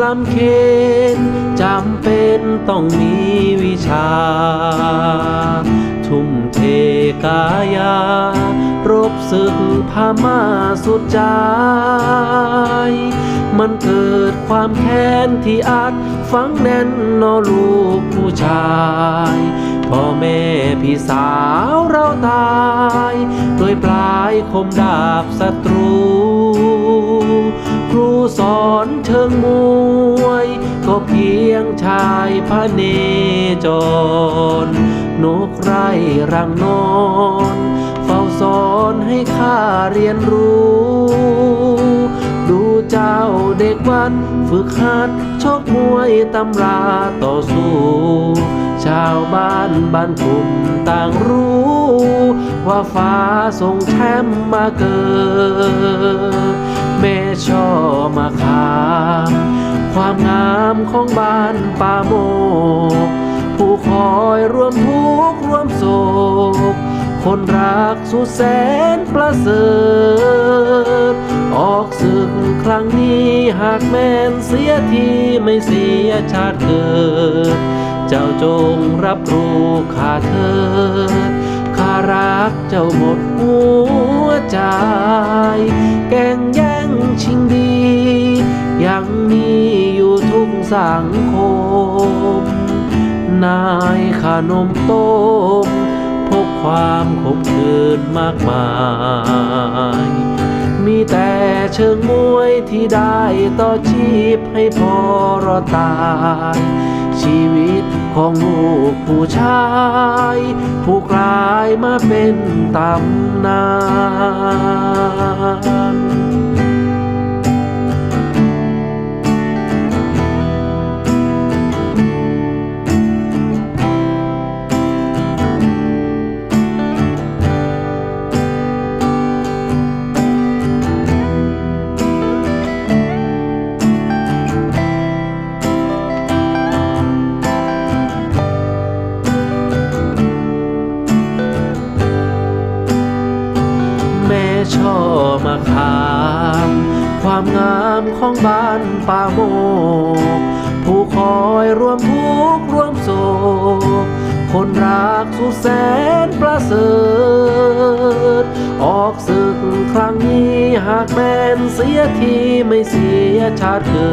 ลำเคนจำเป็นต้องมีวิชา ทุ่มเทกายารบศึกพามาสุดใจ มันเกิดความแค้นที่อาจฝังแน่นนอลูกผู้ชายพ่อแม่พี่สาวเราตายด้วยปลายคมดาบศัตรู ครูสอนเชิงมวย ก็เพียงชายพระเนจร นกไร่รังนอน เฝ้าสอนให้ข้าเรียนรู้ ดูเจ้าเด็กวัดฝึกหัดชกมวยตำราต่อสู้ ชาวบ้านบ้านกลุ่มต่างรู้ ว่าฟ้าส่งแชมป์มาเกิด แม่ช่อมาขามความงามของบ้านป่าโมกผู้คอยร่วมทุกข์ร่วมโศก คนรักสุดแสนประเสริฐ ออกศึกครั้งนี้หากแม่นเสียทีไม่เสียชาติเกิด เจ้าจงรับรู้ข้าเถิดข้ารักเจ้าหมดหัวใจ แก่งแย่ ชิงดี ยังมีอยู่ทุกสังคม นายขนมต้มพบความขมขื่นมากมาย มีแต่เชิงมวยที่ได้ต่อชีพให้พอรอตาย ชีวิตของลูกผู้ชาย ผู้กลายมาเป็นตำนาน ม่ช่อมาขาม ความงามของบ้านป่าโมกผู้คอยร่วมทุกข์ร่วมโศกคนรักสุดแสนประเสริฐ ออกศึกครั้งนี้หากแม่นเสียทีไม่เสียชาติเกิ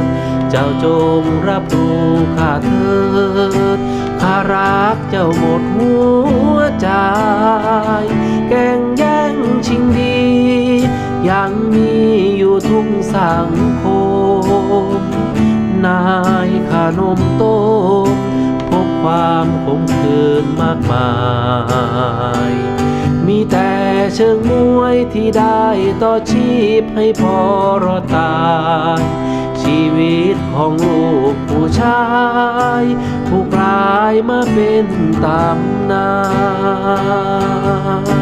ด เจ้าจงรับรู้ข้าเถิดข้ารักเจ้าหมดหัวใจ แกง สังคม นายขานมโต้มพบความขมขื่นมากมาย มีแต่เชิงมวยที่ได้ต่อชีพให้พอรอตายชีวิตของลูกผู้ชาย ผู้กลายมาเป็นตำนาน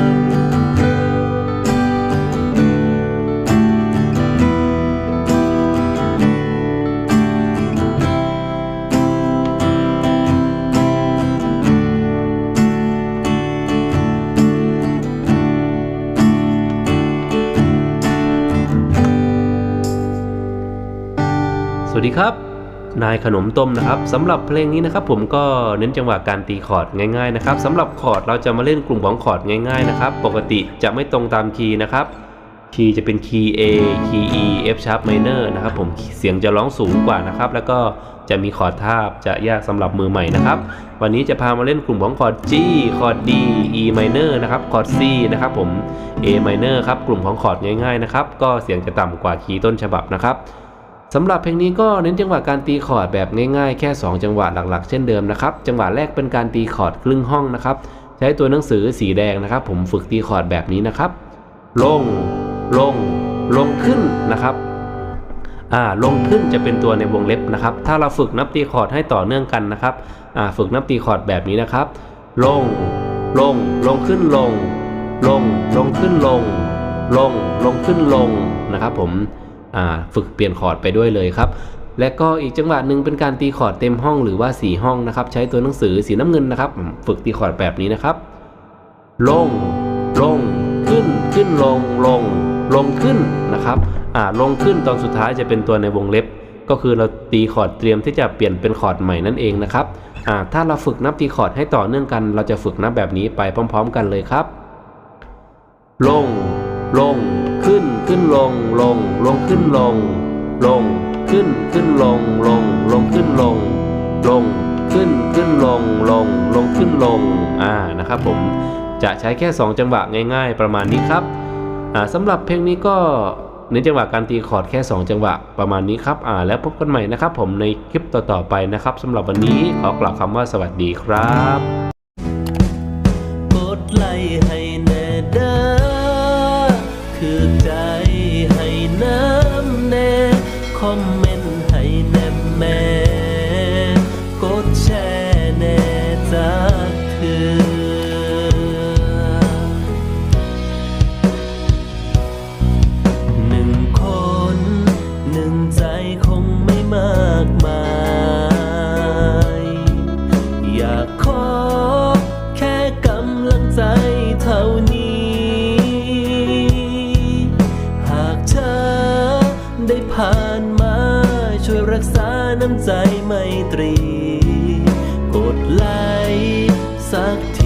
วัสดีครับ นายขนมต้มนะครับสำหรับเพลงนี้นะครับ ผมก็เน้นจังหวะการตีคอร์ดง่ายๆนะครับสำหรับคอร์ดเราจะมาเล่นกลุ่มของคอร์ดง่ายๆนะครับ ปกติจะไม่ตรงตามคีย์นะครับ คีย์จะเป็นคีย์ A คีย์ E F sharp minor นะครับ ผมเสียงจะร้องสูงกว่านะครับ แล้วก็จะมีคอร์ดทาบจะยากสำหรับมือใหม่นะครับ วันนี้จะพามาเล่นกลุ่มของคอร์ด G คอร์ด D E minor นะครับคอร์ด C นะครับผม A minor ครับกลุ่มของคอร์ดง่ายๆนะครับก็เสียงจะต่ำกว่าคีย์ต้นฉบับนะครับ สำหรับเพลงนี้ก็เน้นจังหวะการตีคอร์ดแบบง่ายๆ แค่ 2 จังหวะหลักๆ เช่นเดิมนะครับ จังหวะแรกเป็นการตีคอร์ดครึ่งห้องนะครับ ใช้ตัวหนังสือสีแดงนะครับ ผมฝึกตีคอร์ดแบบนี้นะครับ ลง ลง ลงขึ้นนะครับ อ่า ลงขึ้นจะเป็นตัวในวงเล็บนะครับ ถ้าเราฝึกนับตีคอร์ดให้ต่อเนื่องกันนะครับ อ่า ฝึกนับตีคอร์ดแบบนี้นะครับ ลง ลง ลงขึ้นลง ลง ลงขึ้นลง ลง ลงขึ้นลงนะครับ ผม ฝึกเปลี่ยนคอร์ดไปด้วยเลยครับและก็อีกจังหวะหนึ่งเป็นการตีคอร์ดเต็มห้องหรือว่า 4 ห้องนะครับใช้ตัวหนังสือสีน้ำเงินนะครับ ฝึกตีคอร์ดแบบนี้นะครับ ลง ลง ขึ้น ขึ้นลง ลง ลงขึ้นนะครับอ่าลงขึ้นตอนสุดท้ายจะเป็นตัวในวงเล็บ ก็คือเราตีคอร์ดเตรียมที่จะเปลี่ยนเป็นคอร์ดใหม่นั่นเองนะครับอ่าถ้าเราฝึกนับตีคอร์ดให้ต่อเนื่องกัน เราจะฝึกนับแบบนี้ไปพร้อม ๆ กันเลยครับ ลง ลง ขึ้นขึ้นลงลงลงขึ้นลง ลงขึ้นขึ้นลงลงลงขึ้นลง ลงขึ้นขึ้นลงลงลงขึ้นลงอ่านะครับผมจะใช้แค่ 2 จังหวะง่ายๆ ประมาณนี้ครับอ่าสำหรับเพลงนี้ก็เน้นจังหวะการตีคอร์ดแค่ 2 จังหวะประมาณนี้ครับอ่าแล้วพบกันใหม่นะครับ ผมในคลิปต่อๆไปนะครับสำหรับวันนี้ขอกล่าวคำว่าสวัสดีครับกดไลค์ให้แน่เด้อ คือใจให้น้ำแน่คอมเมนต์ให้แน่แม่กดแชร์แน่จากเธอหนึ่งคนหนึ่งใจคงไม่มากมาย อยาก ใจไมตรี กดไลค์สักที